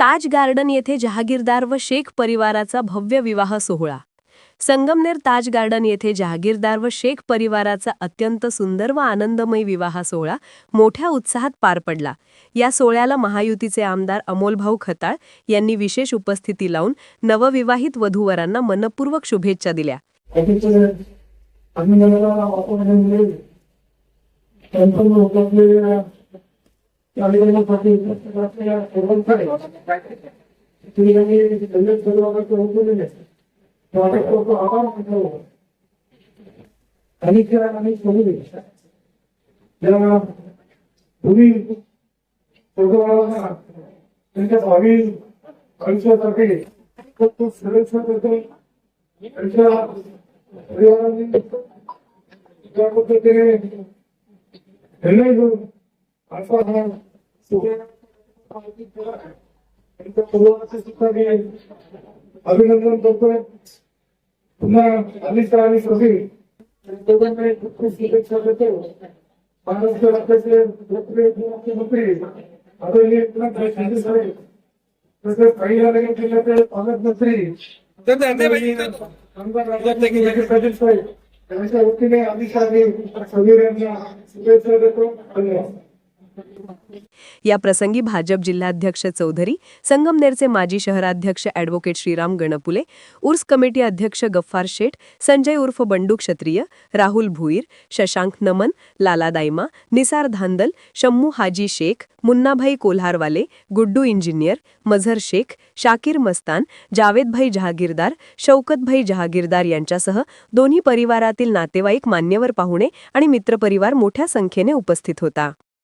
ताज garden येथे जहागीरदार व शेख परिवाराचा भव्य विवाह सोहळा. संगमनेर ताज गार्डन येथे जहागीरदार व शेख परिवाराचा अत्यंत सुंदर व आनंदमय विवाह सोहळा मोठ्या उत्साहात पार पडला. या सोहळ्याला महायुतीचे आमदार अमोलभाऊ खताळ यांनी विशेष उपस्थिती लावून नवविवाहित वधूवरांना मनपूर्वक शुभेच्छा दिल्या. आणि आणि तुम्ही त्यांच्या भावी आयुष्यासाठी खूप सुरक्षा करतो. त्यांच्या परिवाराने त्या पद्धतीने निर्णय घेऊन असा अभिनंदन करतो. पुन्हा अनिता आणि सभी दोघांना खूप खूप शुभेच्छा देतो महाराष्ट्र राज्याचे लोकप्रिय मुख्यमंत्री आदरणीय एकनाथ शिंदे साहेब तसेच काही जिल्ह्याचे पालकमंत्री आमदार राजाभाई पाटील साहेब त्यांच्या वतीने आम्ही साहेब सगळे यांना शुभेच्छा देतो धन्यवाद या प्रसंगी भाजप जिल्हाध्यक्ष चौधरी संगमनेरचे माजी शहराध्यक्ष ॲडव्होकेट श्रीराम गणपुले उर्स कमिटी अध्यक्ष गफ्फार शेठ संजय उर्फ बंडू क्षत्रिय राहुल भुईर शशांक नमन लाला दायमा निसार धांदल शम्मू हाजी शेख मुन्नाभाई कोल्हारवाले गुड्डू इंजिनियर मझर शेख शाकीर मस्तान जावेदभाई जहागीरदार शौकतभाई जहागीरदार यांच्यासह दोन्ही परिवारातील नातेवाईक मान्यवर पाहुणे आणि मित्रपरिवार मोठ्या संख्येने उपस्थित होता.